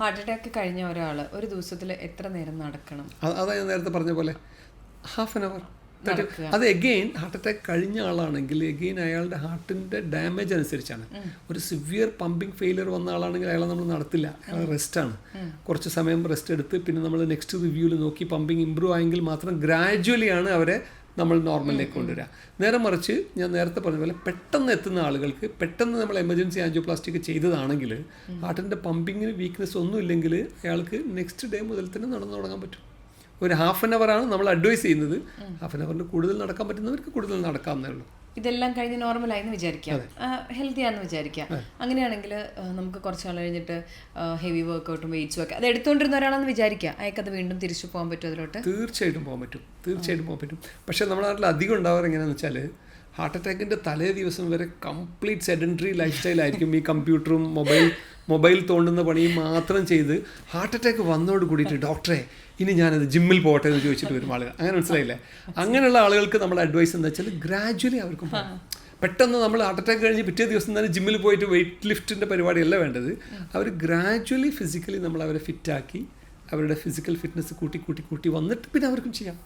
Heart attack കഴിഞ്ഞ ഒരാൾ ഒരു ദിവസത്തിൽ എത്ര നേരം നടക്കണം? അതായത് അതാ ഞാൻ നേരത്തെ പറഞ്ഞ പോലെ. ഹാഫ് ആൻ അവർ അത് എഗെയിൻ ഹാർട്ട് അറ്റാക്ക് കഴിഞ്ഞ ആളാണെങ്കിൽ എഗെയിൻ അയാളുടെ ഹാർട്ടിന്റെ ഡാമേജ് അനുസരിച്ചാണ്. ഒരു സിവിയർ പമ്പിങ് ഫെയിലിയർ വന്ന ആളാണെങ്കിൽ അയാളെ നമ്മൾ നടത്തില്ല. അയാൾ റെസ്റ്റാണ് കുറച്ച് സമയം റെസ്റ്റ് എടുത്ത് പിന്നെ നമ്മൾ നെക്സ്റ്റ് റിവ്യൂവിൽ നോക്കി പമ്പിങ് ഇമ്പ്രൂവ് ആയെങ്കിൽ മാത്രം ഗ്രാജുവലി ആണ് അവരെ നമ്മൾ നോർമലിലേക്ക് കൊണ്ടുവരിക നേരെ മറിച്ച് ഞാൻ നേരത്തെ പറഞ്ഞ പോലെ പെട്ടെന്ന് എത്തുന്ന ആളുകൾക്ക് പെട്ടെന്ന് നമ്മൾ എമർജൻസി ആൻജിയോപ്ലാസ്റ്റിക് ചെയ്തതാണെങ്കിൽ ഹാർട്ടിന്റെ പമ്പിങ്ങിന് വീക്ക്നെസ് ഒന്നും ഇല്ലെങ്കിൽ അയാൾക്ക് നെക്സ്റ്റ് ഡേ മുതൽ തന്നെ നടന്നു തുടങ്ങാൻ പറ്റും. ഒരു ഹാഫ് ആൻ ആണ് നമ്മൾ അഡ്വൈസ് ചെയ്യുന്നത്. ഹാഫ് ആൻ അവറിന് കൂടുതൽ നടക്കാൻ പറ്റുന്നവർക്ക് കൂടുതൽ നടക്കാവുന്നേ ഉള്ളൂ. ഇതെല്ലാം കഴിഞ്ഞ് നോർമലായി എന്ന് വിചാരിക്കാം. ഹെൽത്തി ആണെന്ന് വിചാരിക്കാം. അങ്ങനെയാണെങ്കിൽ നമുക്ക് കുറച്ച് നാൾ കഴിഞ്ഞിട്ട് ഹെവി വർക്കൗട്ടും വെയിറ്റ്സും ഒക്കെ. അത് എടുത്തുകൊണ്ടിരുന്ന ഒരാളാണെന്ന് വിചാരിക്കാം. അത് വീണ്ടും തിരിച്ചു പോകാൻ പറ്റും അതിലോട്ട്? തീർച്ചയായിട്ടും പോകാൻ പറ്റും. തീർച്ചയായിട്ടും പോകാൻ പറ്റും. പക്ഷേ നമ്മുടെ നാട്ടിൽ അധികം ഉണ്ടാവാറ് എങ്ങനെയാണെന്ന് വെച്ചാൽ ഹാർട്ട് അറ്റാക്കിന്റെ തലേ ദിവസം വരെ കംപ്ലീറ്റ് സെഡന്ററി ലൈഫ് സ്റ്റൈലായിരിക്കും ഈ കമ്പ്യൂട്ടറും മൊബൈൽ മൊബൈൽ തോണ്ടുന്ന പണിയും മാത്രം ചെയ്ത് ഹാർട്ട് അറ്റാക്ക് വന്നോട് കൂടിയിട്ട് ഡോക്ടറെ ഇനി ഞാനത് ജിമ്മിൽ പോട്ടെ എന്ന് ചോദിച്ചിട്ട് വരും ആളുകൾ. അങ്ങനെ മനസ്സിലായില്ലേ? അങ്ങനെയുള്ള ആളുകൾക്ക് നമ്മൾ അഡ്വൈസ് എന്താ വെച്ചാൽ ഗ്രാജുവലി അവർക്കും. പെട്ടെന്ന് നമ്മൾ ഹാർട്ട് അറ്റാക്ക് കഴിഞ്ഞ് പിറ്റേ ദിവസം തന്നെ ജിമ്മിൽ പോയിട്ട് വെയിറ്റ് ലിഫ്റ്റിന്റെ പരിപാടിയല്ല വേണ്ടത്. അവർ ഗ്രാജുവലി ഫിസിക്കലി നമ്മൾ അവരെ ഫിറ്റാക്കി അവരുടെ ഫിസിക്കൽ ഫിറ്റ്നസ് കൂട്ടി കൂട്ടി കൂട്ടി വന്നിട്ട് പിന്നെ അവർക്കും ചെയ്യാം.